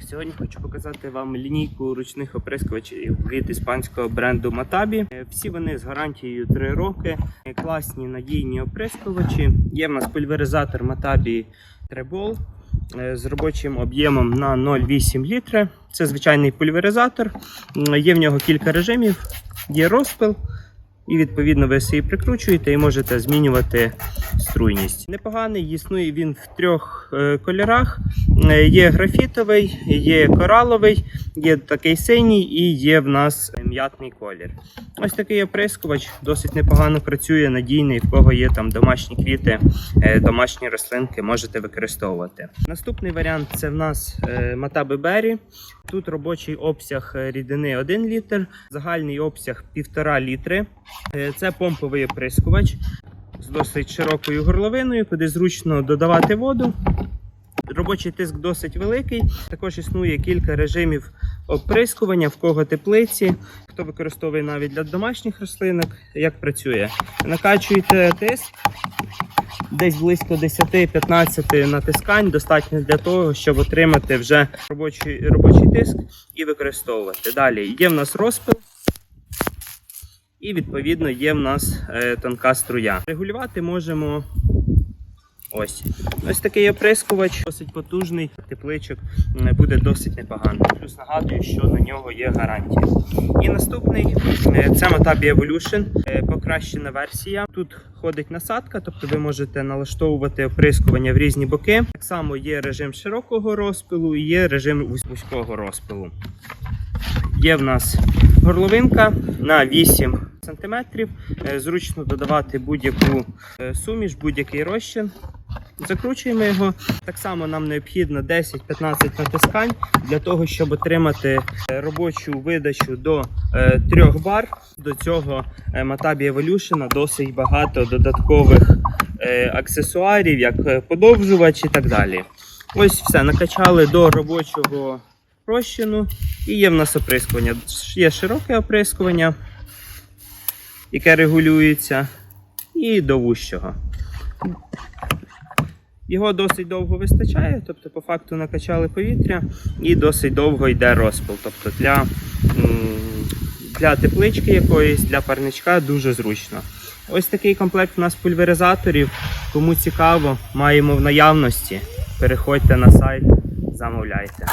Сьогодні хочу показати вам лінійку ручних оприскувачів від іспанського бренду Matabi. Всі вони з гарантією 3 роки. Класні надійні оприскувачі. Є в нас пульверизатор Matabi Trebol е, з робочим об'ємом на 0,8 літри. Це звичайний пульверизатор. Є в нього кілька режимів. Є розпил. І відповідно ви собі прикручуєте і можете змінювати струйність. Непоганий, існує він в трьох е, кольорах: Е, є графітовий, є кораловий, є такий синій і є в нас м'ятний колір. Ось такий оприскувач досить непогано працює, надійний, в кого є там домашні квіти, е, домашні рослинки, можете використовувати. Наступний варіант це в нас Matabi Berry. Тут робочий обсяг рідини 1 літр, загальний обсяг 1,5 літри. Е, Це помповий оприскувач з досить широкою горловиною, куди зручно додавати воду. Робочий тиск досить великий. Також існує кілька режимів оприскування, в кого теплиці, хто використовує навіть для домашніх рослинок. Як працює? Накачуєте тиск. Десь близько 10-15 натискань достатньо для того, щоб отримати вже робочий, робочий тиск і використовувати. Далі є в нас розпил. І відповідно є в нас е, тонка струя. Регулювати можемо ось. Ось такий оприскувач, досить потужний, тепличок буде досить непогано. Плюс нагадую, що на нього є гарантія. І наступний е, це Matabi Evolution, е, покращена версія. Тут ходить насадка, тобто ви можете налаштовувати оприскування в різні боки. Так само є режим широкого розпилу і є режим вузького розпилу. Є в нас горловинка на 8 см. Зручно додавати будь-яку е, суміш, будь-який розчин. Закручуємо його. Так само нам необхідно 10-15 натискань для того, щоб отримати е, робочу видачу до 3 бар. До цього е, Evolution досить багато додаткових е, аксесуарів, як е, подовжувач і так далі. Ось все, накачали до робочого розчину і є в нас оприскування. Є широке оприскування, яке регулюється, і до вущого. Його досить довго вистачає, тобто, по факту накачали повітря і досить довго йде розпил. Тобто для, для теплички якоїсь, для парничка дуже зручно. Ось такий комплект у нас пульверизаторів. Кому цікаво, маємо в наявності. Переходьте на сайт, замовляйте.